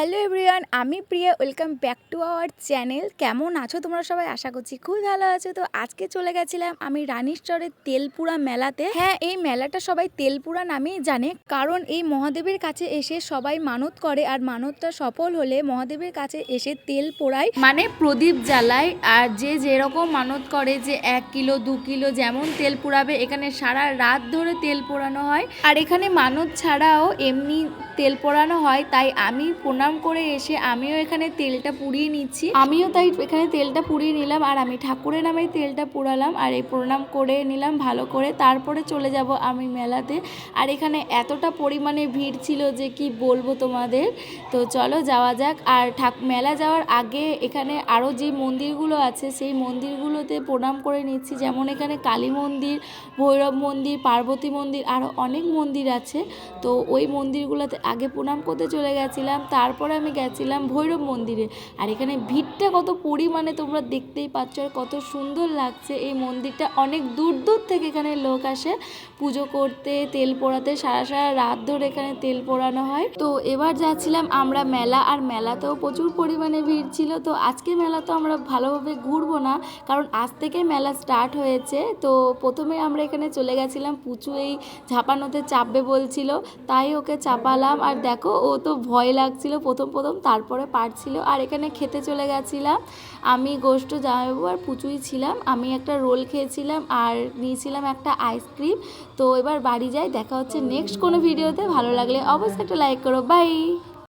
Hello everyone, আমি Priya, welcome back to our channel. কেমন আছো তোমরা সবাই? আশা করছি খুবই ভালো আছো। তো আজকে চলে গেছিলাম আমি রানীশ্বরের তেলপুরা মেলাতে। হ্যাঁ এই মেলাটা সবাই তেলপুরা নামেই জানে। কারণ এই মহাদেবের কাছে এসে সবাই মানত করে আর মানতটা সফল হলে মহাদেবের কাছে এসে তেল পোড়ায়। মানে প্রদীপ জ্বালায় আর যে যেরকম মানত করে যে এক কিলো, দু কিলো যেমন তেল পোড়াবে, এখানে সারা রাত ধরে তেল পোড়ানো হয়। আর এখানে মানত ছাড়াও এমনি তেল পোড়ানো হয়, তাই আমি প্রণাম করে এসে আমিও এখানে তেলটা পুড়িয়ে নিচ্ছি। আমিও তাই এখানে তেলটা পুড়িয়ে নিলাম আর আমি ঠাকুরের নামে তেলটা পোড়ালাম আর এই প্রণাম করে নিলাম ভালো করে। তারপরে চলে যাব আমি মেলাতে। আর এখানে এতটা পরিমাণে ভিড় ছিল যে কি বলব তোমাদের? তো চলো যাওয়া যাক। আর ঠাক, মেলা যাওয়ার আগে এখানে আরও যে মন্দিরগুলো আছে, সেই মন্দিরগুলোতে প্রণাম করে নিচ্ছি। যেমন এখানে কালী মন্দির, ভৈরব মন্দির, পার্বতী মন্দির আরও অনেক মন্দির আছে। তো ওই মন্দিরগুলোতে আগে প্রণাম করতে চলে গেছিলাম। তারপরে আমি গেছিলাম ভৈরব মন্দিরে। আর এখানে ভিড়টা কত পরিমাণে তোমরা দেখতেই পাচ্ছ আর কত সুন্দর লাগছে। এই মন্দিরটা অনেক দূর দূর থেকে এখানে লোক আসে পুজো করতে, তেল পোড়াতে, সারা সারা রাত ধরে এখানে তেল পোড়ানো হয়। তো এবার যাচ্ছিলাম আমরা মেলা, আর মেলাতেও প্রচুর পরিমাণে ভিড় ছিল। তো আজকে মেলা তো আমরা ভালোভাবে ঘুরবো না, কারণ আজ থেকে মেলা স্টার্ট হয়েছে। তো প্রথমে আমরা এখানে চলে গেছিলাম, পুচু এই ঝাপানোতে চাপবে বলছিল। তাই ওকে চাপালাম, আর দেখো ও তো ভয় লাগছিল। প্রথম প্রথম তারপরে পারছিল, আর এখানে খেতে চলে গেছিলাম। আমি গোষ্ঠ জামাইবাবু আর পুচুই ছিলাম। আমি একটা রোল খেয়েছিলাম আর নিয়েছিলাম একটা আইসক্রিম। তো এবার বাড়ি যাই, দেখা হচ্ছে নেক্সট কোনো ভিডিওতে। ভালো লাগলে অবশ্যই একটা লাইক করো। বাই!